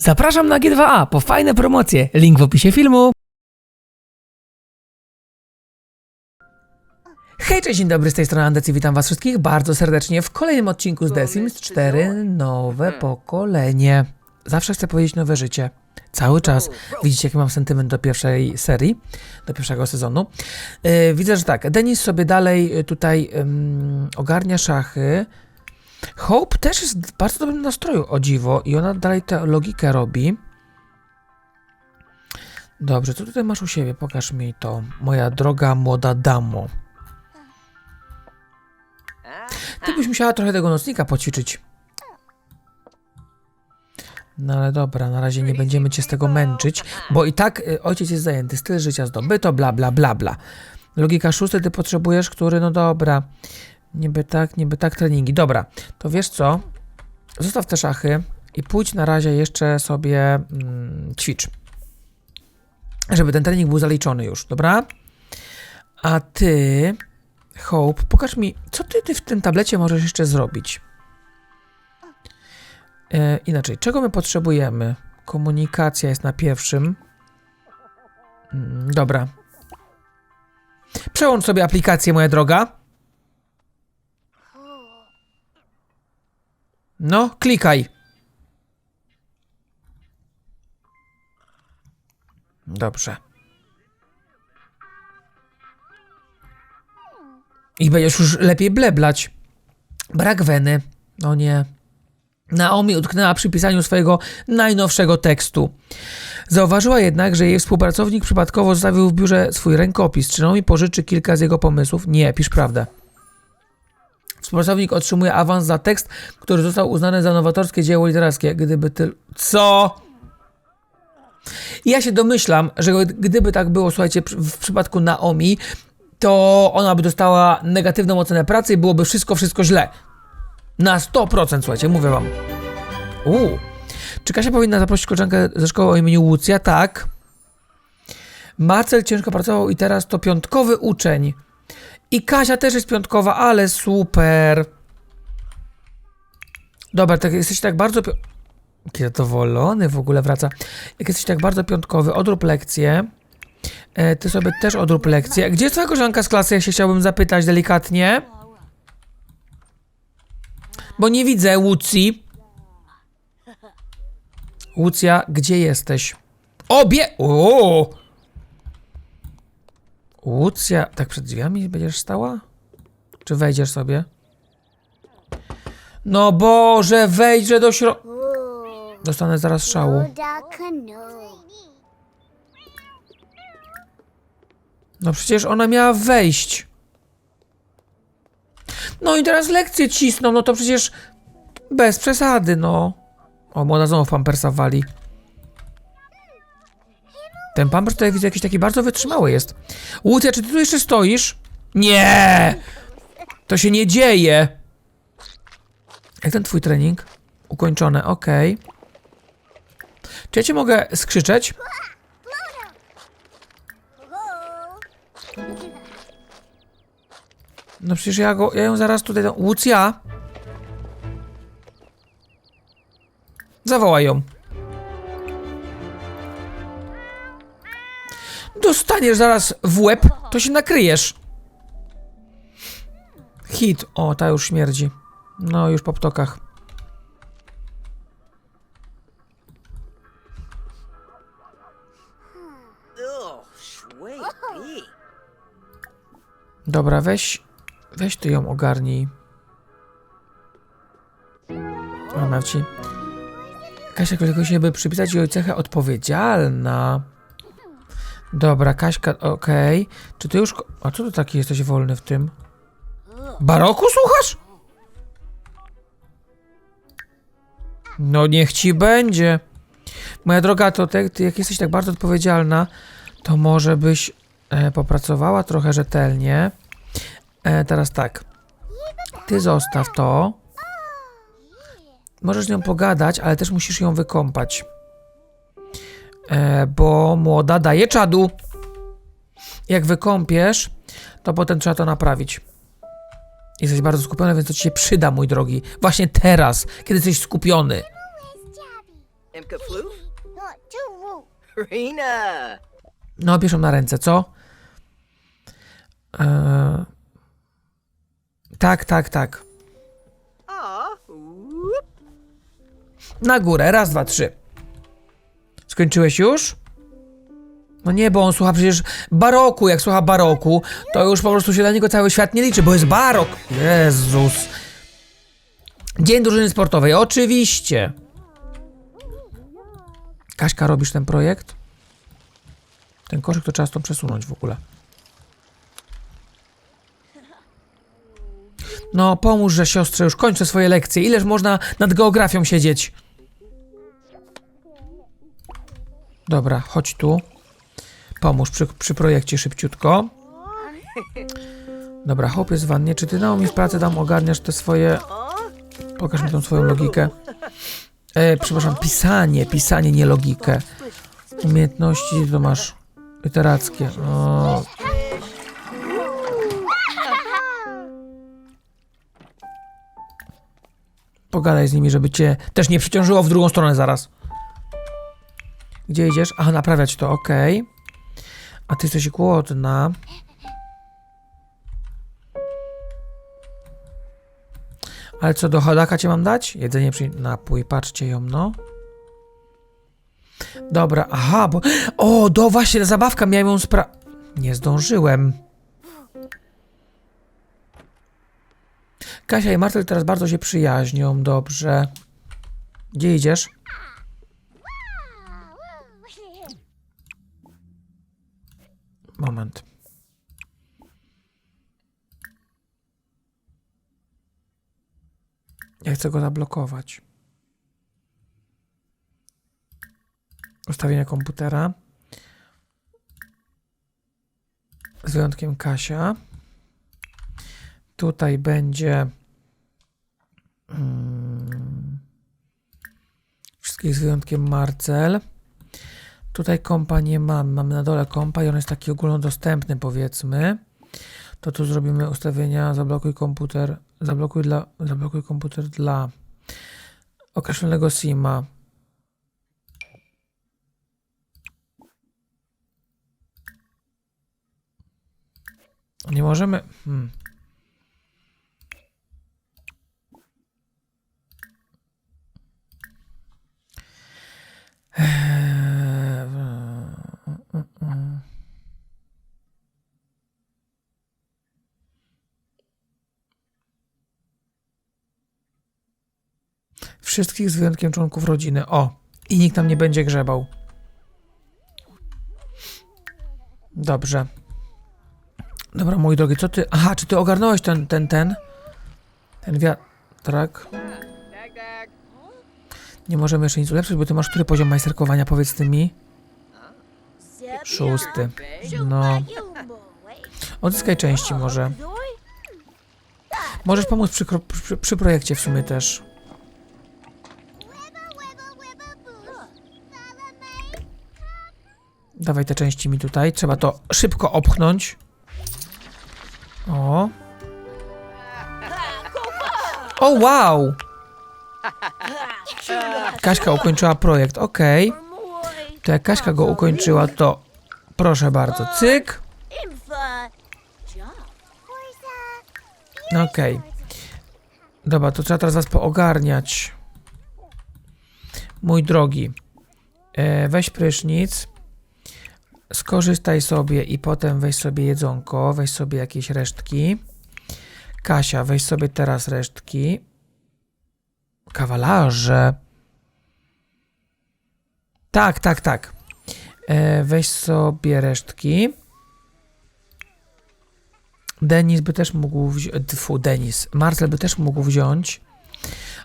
Zapraszam na G2A po fajne promocje. Link w opisie filmu. Hej, cześć, dzień dobry, z tej strony Andec i witam was wszystkich bardzo serdecznie w kolejnym odcinku z The Sims 4 Nowe pokolenie. Zawsze chcę powiedzieć nowe życie. Cały czas. Widzicie, jaki mam sentyment do pierwszej serii, do pierwszego sezonu. Yy, widzę, że tak, Denis sobie dalej y, tutaj ym, ogarnia szachy. Hope też jest w bardzo dobrym nastroju, o dziwo, i ona dalej tę logikę robi. Dobrze, co tutaj masz u siebie? Pokaż mi to, moja droga młoda damo. Ty byś musiała trochę tego nocnika poćwiczyć. No ale dobra, na razie nie będziemy cię z tego męczyć, bo i tak y, ojciec jest zajęty, styl życia zdobyto, bla bla bla bla. Logika szósty ty potrzebujesz, który, no dobra. Niby tak, niby tak treningi. Dobra, to wiesz co? Zostaw te szachy i pójdź na razie jeszcze sobie mm, ćwicz. Żeby ten trening był zaliczony już, dobra? A ty, Hope, pokaż mi, co ty, ty w tym tablecie możesz jeszcze zrobić? E, inaczej, czego my potrzebujemy? Komunikacja jest na pierwszym. Mm, dobra. Przełącz sobie aplikację, moja droga. No, klikaj. Dobrze. I będziesz już lepiej bleblać. Brak weny. No nie. Naomi utknęła przy pisaniu swojego najnowszego tekstu. Zauważyła jednak, że jej współpracownik przypadkowo zostawił w biurze swój rękopis. Czy Naomi pożyczy kilka z jego pomysłów? Nie, pisz prawdę. Współpracownik otrzymuje awans za tekst, który został uznany za nowatorskie dzieło literackie. Gdyby ty... Co? Ja się domyślam, że gdyby tak było, słuchajcie, w przypadku Naomi, to ona by dostała negatywną ocenę pracy i byłoby wszystko, wszystko źle. Na 100%, słuchajcie, mówię wam. Uuu. Czy Kasia powinna zaprosić koleżankę ze szkoły o imieniu Łucja? Tak. Marcel ciężko pracował i teraz to piątkowy uczeń. I Kasia też jest piątkowa, ale super. Dobra, tak jesteś tak bardzo. Zadowolony w ogóle wraca. Jak jesteś tak bardzo piątkowy, odrób lekcję. E, ty sobie też odrób lekcję. Gdzie jest twoja koleżanka z klasy? Ja się chciałbym zapytać delikatnie. Bo nie widzę Łucji. Łucja, gdzie jesteś? Obie! O! Łucja, tak przed drzwiami będziesz stała? Czy wejdziesz sobie? No Boże, wejdźże do środka. Dostanę zaraz szału. No przecież ona miała wejść. No i teraz lekcje cisną, no to przecież bez przesady, no. O, młoda znowu pampersa wali. Ten pampers tutaj widzę jakiś taki bardzo wytrzymały jest. Łucja, czy ty tu jeszcze stoisz? Nie! To się nie dzieje. Jak ten twój trening? Ukończone, okej. Czy ja cię mogę skrzyczeć? No przecież ja go, ja ją zaraz tutaj... Łucja! Zawołaj ją. Dostaniesz zaraz w łeb, to się nakryjesz. Hit. O, ta już śmierdzi. No, już po ptokach. Dobra, weź, weź ty ją ogarnij. Ona ci. Kasia kolego się by przypisać jej cechę odpowiedzialna. Dobra, Kaśka, okej. Czy ty już... A co ty taki jesteś wolny w tym? Baroku słuchasz? No niech ci będzie. Moja droga, to te, ty jak jesteś tak bardzo odpowiedzialna, to może byś e, popracowała trochę rzetelnie. E, teraz tak. Ty zostaw to. Możesz z nią pogadać, ale też musisz ją wykąpać. E, bo młoda daje czadu. Jak wykąpiesz, to potem trzeba to naprawić. Jesteś bardzo skupiony, więc to ci się przyda, mój drogi. Właśnie teraz, kiedy jesteś skupiony. No, bierzą na ręce, co? Eee... Tak, tak, tak. Na górę, raz, dwa, trzy. Skończyłeś już? No nie, bo on słucha przecież baroku. Jak słucha baroku, to już po prostu się dla niego cały świat nie liczy, bo jest barok. Jezus. Dzień drużyny sportowej, oczywiście. Kaśka, robisz ten projekt? Ten koszyk to trzeba stąd przesunąć w ogóle. No, pomóż, że siostrze już kończę swoje lekcje. Ileż można nad geografią siedzieć? Dobra, chodź tu. Pomóż przy, przy projekcie szybciutko. Dobra, jest w wannie. Czy ty Naomi w pracy tam ogarniasz te swoje... Pokaż mi tą swoją logikę. E, przepraszam, pisanie, pisanie, nie logikę. Umiejętności to masz literackie. O. Pogadaj z nimi, żeby cię też nie przyciążyło w drugą stronę zaraz. Gdzie idziesz? Aha, naprawiać to, okej. A ty jesteś głodna. Ale co, do chodaka cię mam dać? Jedzenie przy... Napój, patrzcie ją, no. Dobra, aha, bo... O, do właśnie, ta zabawka, miałem ją spra... Nie zdążyłem. Kasia i Martel teraz bardzo się przyjaźnią, dobrze. Gdzie idziesz? Moment. Ja chcę go zablokować. Ustawienia komputera. Z wyjątkiem Kasia. Tutaj będzie. Mm, wszystkich z wyjątkiem Marcel. Tutaj kompa nie mamy. Mamy na dole kompa i on jest taki ogólnodostępny, powiedzmy. To tu zrobimy ustawienia, zablokuj komputer, zablokuj, dla, zablokuj komputer dla określonego SIMa. Nie możemy. Hmm. Wszystkich z wyjątkiem członków rodziny. O! I nikt tam nie będzie grzebał. Dobrze. Dobra, mój drogi, co ty... Aha, czy ty ogarnąłeś ten, ten, ten? Ten wiatrak? Nie możemy jeszcze nic ulepszyć, bo ty masz który poziom majsterkowania, powiedz ty mi? Szósty. No. Odzyskaj części może. Możesz pomóc przy, przy, przy projekcie w sumie też. Dawaj te części mi tutaj. Trzeba to szybko opchnąć. O. O, wow! Kaśka ukończyła projekt, okej. Boy. To jak Kaśka go ukończyła, to proszę bardzo, cyk. Okej. Dobra, to trzeba teraz was poogarniać. Mój drogi, e, weź prysznic, skorzystaj sobie i potem weź sobie jedzonko, weź sobie jakieś resztki. Kasia, weź sobie teraz resztki. Kawalarze. Tak, tak, tak. E, weź sobie resztki. Denis by też mógł wziąć. Denis. Marcel by też mógł wziąć,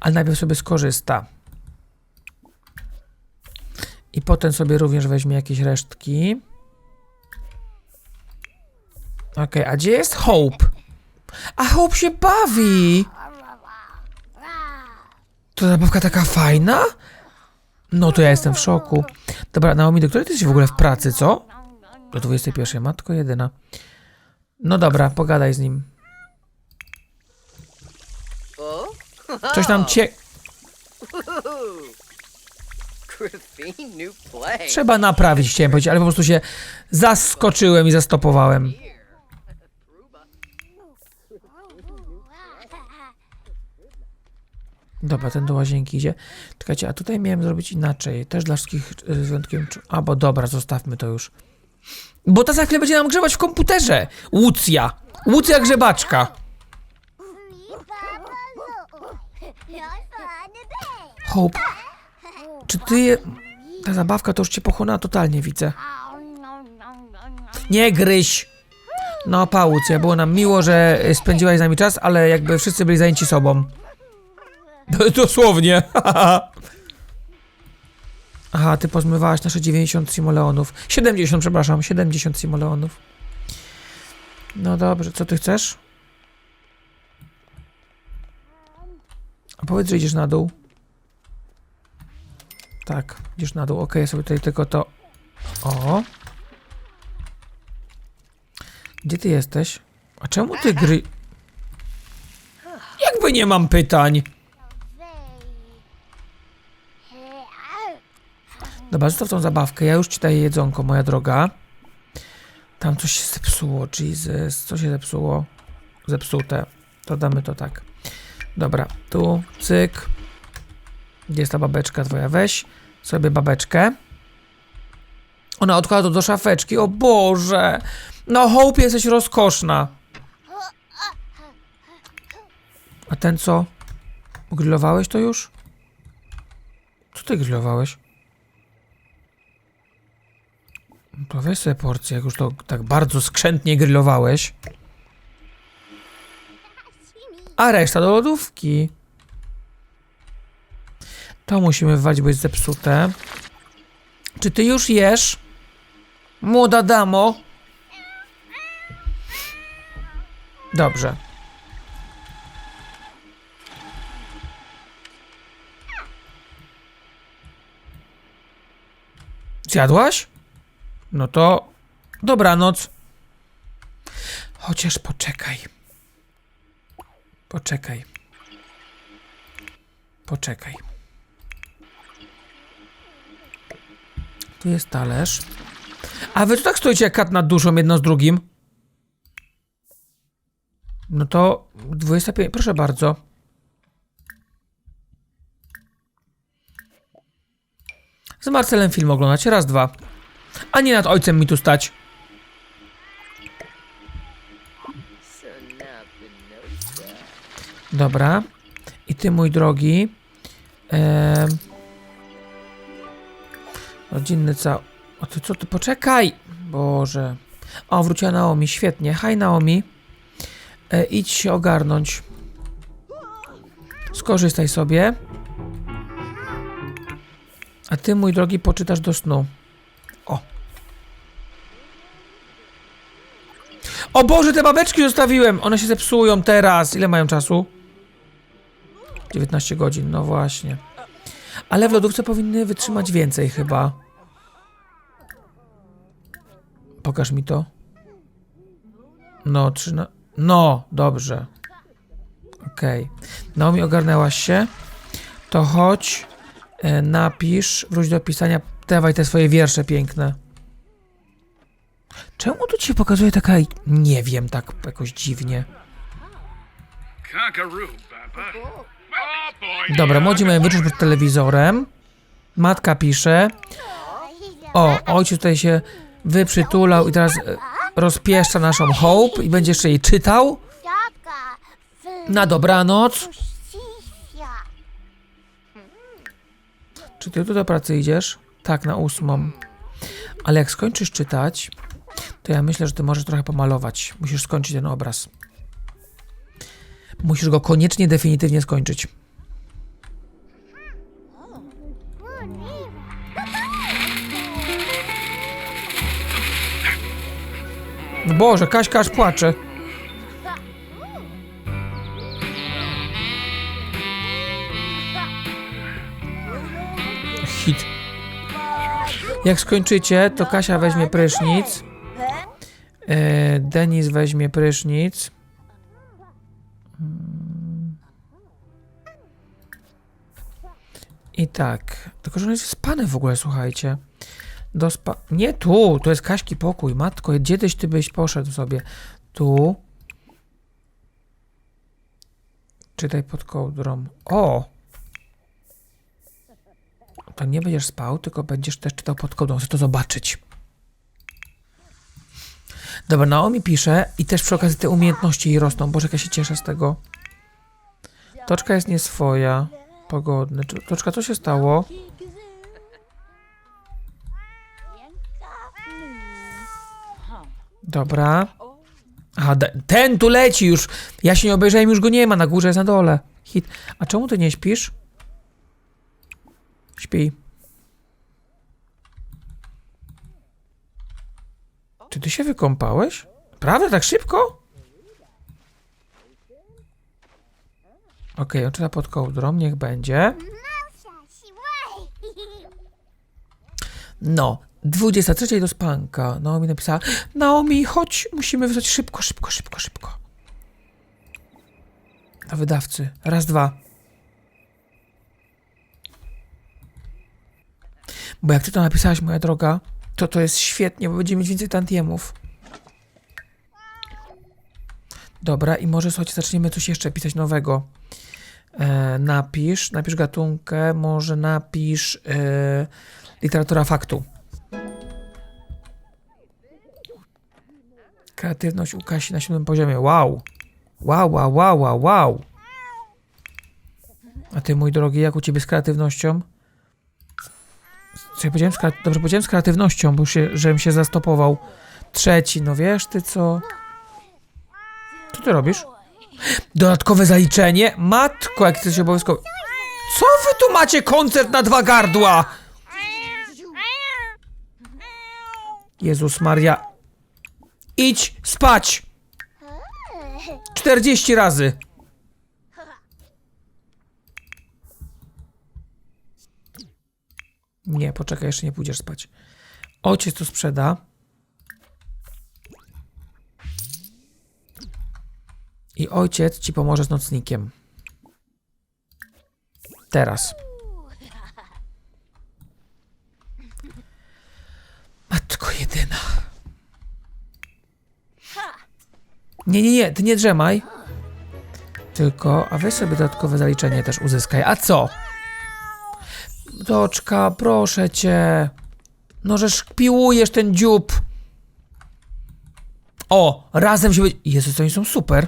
ale najpierw sobie skorzysta. I potem sobie również weźmie jakieś resztki. Okej, a gdzie jest Hope? A Hope się bawi! To zabawka taka fajna? No to ja jestem w szoku. Dobra, Naomi, do której ty jesteś w ogóle w pracy, co? Do 21, matko jedyna. No dobra, pogadaj z nim. Coś tam cie... Trzeba naprawić, chciałem powiedzieć, ale po prostu się zaskoczyłem i zastopowałem. Dobra, ten do łazienki idzie. Czekajcie, a tutaj miałem zrobić inaczej. Też dla wszystkich y, z wyjątkiem... czu- A, bo dobra, zostawmy to już. Bo ta za chwilę będzie nam grzebać w komputerze. Łucja. Łucja grzebaczka. Hope, czy ty... Ta zabawka to już cię pochłonęła totalnie, widzę. Nie gryź! No, Pałucja, było nam miło, że spędziłaś z nami czas, ale jakby wszyscy byli zajęci sobą. Dosłownie. Aha, ty pozmywałaś nasze 90 simoleonów. 70, przepraszam, 70 simoleonów. No dobrze, co ty chcesz? A powiedz, że idziesz na dół. Tak, idziesz na dół. Ok, ja sobie tutaj tylko to... O. Gdzie ty jesteś? A czemu ty gry... Jakby nie mam pytań. Dobra, zostaw tą zabawkę. Ja już ci daję jedzonko, moja droga. Tam coś się zepsuło. Jesus, co się zepsuło? Zepsute. To damy to tak. Dobra, tu, cyk. Gdzie jest ta babeczka twoja? Weź sobie babeczkę. Ona odkłada to do szafeczki. O Boże! No, Hope, jesteś rozkoszna. A ten co? Grillowałeś to już? Co ty grillowałeś? No To weź sobie porcję, jak już to tak bardzo skrzętnie grillowałeś. A reszta do lodówki. To musimy wywalić, bo jest zepsute. Czy ty już jesz? Młoda damo? Dobrze. Zjadłaś? No to dobranoc. Chociaż poczekaj. Poczekaj. Poczekaj. Tu jest talerz. A wy tu tak stoicie jak kat nad duszą jedno z drugim? No to 25. Proszę bardzo. Z Marcelem film oglądacie raz, dwa. A nie nad ojcem mi tu stać. Dobra. I ty, mój drogi. Em, rodzinny ca... O ty co ty? Poczekaj! Boże. O, wróciła Naomi. Świetnie. Haj, Naomi. E, idź się ogarnąć. Skorzystaj sobie. A ty, mój drogi, poczytasz do snu. O. O Boże, te babeczki zostawiłem! One się zepsują teraz. Ile mają czasu? 19 godzin, no właśnie. Ale w lodówce powinny wytrzymać więcej chyba. Pokaż mi to. No, trzyna... No, dobrze. Okej. Naomi, ogarnęłaś się. To chodź, e, napisz, wróć do pisania, dawaj te swoje wiersze piękne. Czemu tu ci pokazuje taka, nie wiem, tak jakoś dziwnie. Conkaroo, Papa. Dobra, młodzi mają wyczuć przed telewizorem. Matka pisze. O, ojciec tutaj się wyprzytulał i teraz e, rozpieszcza naszą Hope i będzie jeszcze jej czytał. Na dobranoc. Czy ty tu do pracy idziesz? Tak, na ósmą. Ale jak skończysz czytać, to ja myślę, że ty możesz trochę pomalować. Musisz skończyć ten obraz. Musisz go koniecznie, definitywnie skończyć. Boże, Kaśka aż płacze. Hit. Jak skończycie, to Kasia weźmie prysznic. E, Denis weźmie prysznic. I tak. Tylko, że on jest spany w ogóle, słuchajcie. Do spa... Nie tu, to jest Kaśki pokój. Matko, gdzie tyś ty byś poszedł sobie? Tu. Czytaj pod kołdrą. O! To nie będziesz spał, tylko będziesz też czytał pod kołdrą. Chcę to zobaczyć. Dobra, Naomi pisze i też przy okazji te umiejętności jej rosną. Boże, jak ja się cieszę z tego. Toczka jest nieswoja. Pogodny. Toczka, co się stało? Dobra. A, ten tu leci już. Ja się nie obejrzałem, już go nie ma. Na górze jest na dole. Hit. A czemu ty nie śpisz? Śpi. Czy ty się wykąpałeś? Prawda? Tak szybko? Okej, on czyta pod kołdrą, niech będzie. No, 23 do spanka. Naomi napisała, Naomi, chodź, musimy wysłać szybko, szybko, szybko, szybko. Na wydawcy. Raz, dwa. Bo jak ty to napisałaś, moja droga, to to jest świetnie, bo będziemy mieć więcej tantiemów. Dobra, i może słuchajcie, zaczniemy coś jeszcze pisać nowego. E, napisz, napisz gatunkę, może napisz e, literatura faktu. Kreatywność u Kasi na siódmym poziomie. Wow. Wow, wow, wow, wow, wow. A ty, mój drogi, jak u ciebie z kreatywnością? Co ja powiedziałem? Dobrze powiedziałem z kreatywnością, bo się, żebym się zastopował. Trzeci, no wiesz ty co? Co ty robisz? Dodatkowe zaliczenie? Matko, jak jesteś obowiązkowy. Co wy tu macie koncert na dwa gardła? Jezus Maria. Idź spać! 40 razy. Nie, poczekaj, jeszcze nie pójdziesz spać. Ojciec to sprzeda. I ojciec ci pomoże z nocnikiem. Teraz. Matko jedyna. Nie, nie, nie, ty nie drzemaj. Tylko, a weź sobie dodatkowe zaliczenie też uzyskaj. A co? Doczka, proszę cię. No, że szpiłujesz ten dziób. O, razem się... będzie- oni są super.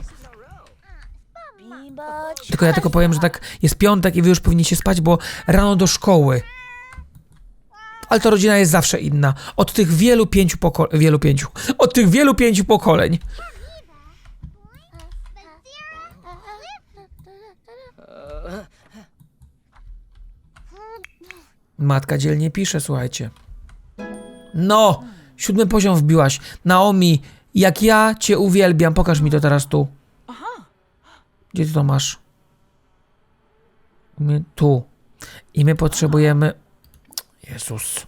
Tylko ja tylko powiem, że tak jest piątek i wy już powinniście spać, bo rano do szkoły. Ale to rodzina jest zawsze inna. Od tych wielu pięciu pokoleń. Wielu pięciu. Od tych wielu pięciu pokoleń. Matka dzielnie pisze, słuchajcie. No! Siódmy poziom wbiłaś. Naomi, jak ja cię uwielbiam. Pokaż mi to teraz tu. Gdzie ty to masz? My, tu. I my potrzebujemy... Jezus.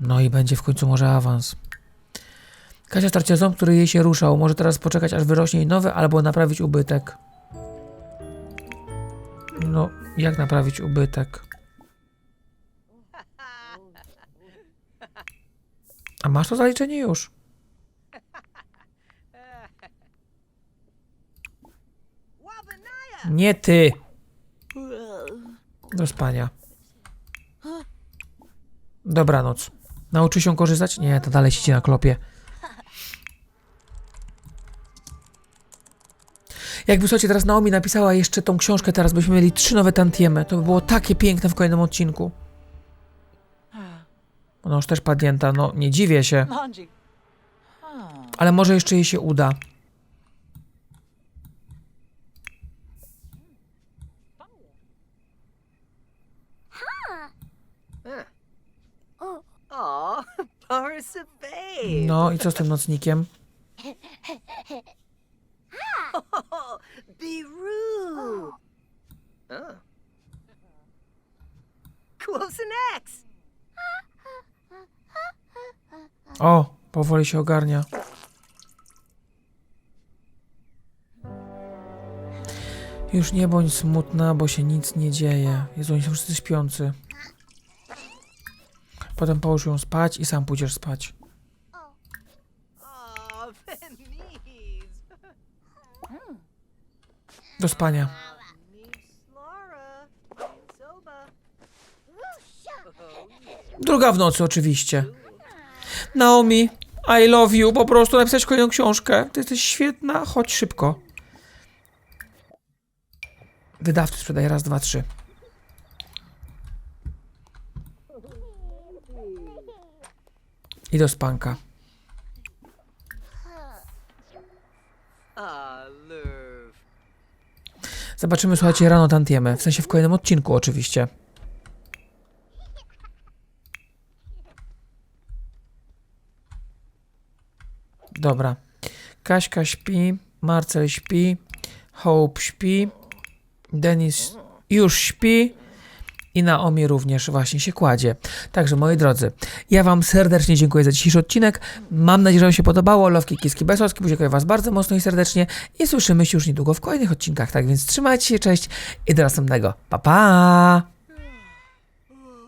No i będzie w końcu może awans. Kasia straciła ząb, który jej się ruszał. Może teraz poczekać, aż wyrośnie jej nowy, albo naprawić ubytek. No, jak naprawić ubytek? A masz to zaliczenie już? Nie ty! Do spania. Dobranoc. Nauczy się korzystać? Nie, to dalej siedzi na klopie. Jakby słuchajcie, teraz Naomi napisała jeszcze tą książkę, teraz byśmy mieli trzy nowe tantiemy. To by było takie piękne w kolejnym odcinku. Ona już też padnięta, no nie dziwię się. Ale może jeszcze jej się uda. Aw, Boris a babe. No i co z tym nocnikiem? Oh. Close. O, powoli się ogarnia. Już nie bądź smutna, bo się nic nie dzieje. Jezu, oni są wszyscy śpiący. Potem połóż ją spać i sam pójdziesz spać. Do spania. Druga w nocy oczywiście. Naomi, I love you. Po prostu napisać kolejną książkę. Ty jesteś świetna. Chodź szybko. Wydawcy sprzedaje raz, dwa, trzy. I do spanka. Love. Zobaczymy, słuchajcie, rano tantiemy. W sensie w kolejnym odcinku oczywiście. Dobra. Kaśka śpi, Marcel śpi, Hope śpi, Denis już śpi i Naomi również właśnie się kładzie. Także moi drodzy, ja wam serdecznie dziękuję za dzisiejszy odcinek. Mam nadzieję, że wam się podobało. Lowki, kiski, besowski. Dziękuję was bardzo mocno i serdecznie i słyszymy się już niedługo w kolejnych odcinkach. Tak więc trzymajcie się, cześć i do następnego. Pa, pa!